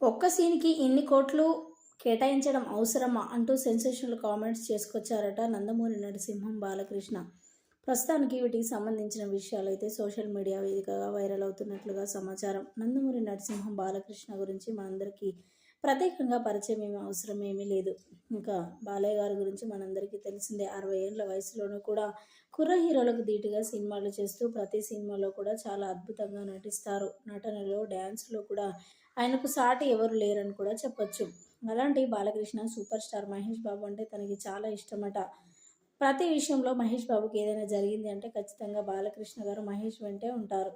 ఒక్క సీన్కి ఇన్ని కోట్లు కేటాయించడం అవసరమా? అంటూ సెన్సేషనల్ కామెంట్స్ చేసుకొచ్చారట నందమూరి నరసింహం బాలకృష్ణ. ప్రస్తుతానికి వీటికి సంబంధించిన విషయాలు అయితే సోషల్ మీడియా వేదికగా వైరల్ అవుతున్నట్లుగా సమాచారం. నందమూరి నరసింహం బాలకృష్ణ గురించి మనందరికీ ప్రత్యేకంగా పరిచయం ఏమి అవసరం ఏమీ లేదు. ఇంకా బాలయ్య గారి గురించి మనందరికీ తెలిసిందే అరవై ఏళ్ళ వయసులోనూ కూడా కుర్ర హీరోలకు ధీటుగా సినిమాలు చేస్తూ ప్రతి సినిమాలో కూడా చాలా అద్భుతంగా నటిస్తారు. నటనలో డ్యాన్స్లో కూడా ఆయనకు సాటి ఎవరు లేరని కూడా చెప్పొచ్చు. అలాంటి బాలకృష్ణ సూపర్ స్టార్ మహేష్ బాబు అంటే తనకి చాలా ఇష్టమట. ప్రతి విషయంలో మహేష్ బాబుకి ఏదైనా జరిగింది అంటే ఖచ్చితంగా బాలకృష్ణ గారు మహేష్ వెంటే ఉంటారు.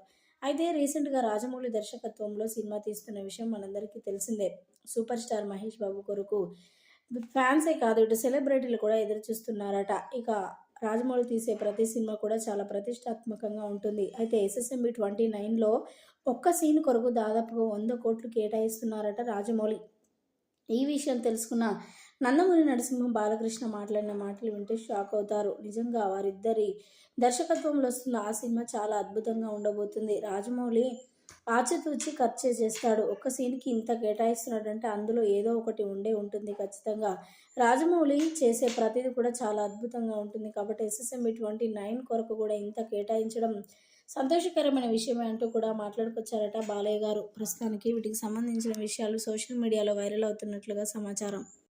అయితే రీసెంట్గా రాజమౌళి దర్శకత్వంలో సినిమా తీస్తున్న విషయం మనందరికీ తెలిసిందే. సూపర్ స్టార్ మహేష్ బాబు కొరకు ఫ్యాన్సే కాదు ఇటు సెలబ్రిటీలు కూడా ఎదురు చూస్తున్నారట. ఇక రాజమౌళి తీసే ప్రతి సినిమా కూడా చాలా ప్రతిష్టాత్మకంగా ఉంటుంది. అయితే ఎస్ఎస్ఎంబి ట్వంటీ నైన్లో ఒక్క సీన్ కొరకు దాదాపుగా వంద కోట్లు కేటాయిస్తున్నారట రాజమౌళి. ఈ విషయం తెలుసుకున్న నందమూరి నరసింహం బాలకృష్ణ మాట్లాడిన మాటలు వింటే షాక్ అవుతారు. నిజంగా వారిద్దరి దర్శకత్వంలో వస్తున్న ఆ సినిమా చాలా అద్భుతంగా ఉండబోతుంది. రాజమౌళి ఆచితూచి ఖర్చు చేస్తాడు. ఒక్క సీన్కి ఇంత కేటాయిస్తున్నాడంటే అందులో ఏదో ఒకటి ఉండే ఉంటుంది ఖచ్చితంగా. రాజమౌళి చేసే ప్రతిదీ కూడా చాలా అద్భుతంగా ఉంటుంది కాబట్టి ఎస్ఎస్ఎంబి ట్వంటీ నైన్ కొరకు కూడా ఇంత కేటాయించడం సంతోషకరమైన విషయమే అంటూ కూడా మాట్లాడుకొచ్చారట బాలయ్య గారు. ప్రస్తుతానికి వీటికి సంబంధించిన విషయాలు సోషల్ మీడియాలో వైరల్ అవుతున్నట్లుగా సమాచారం.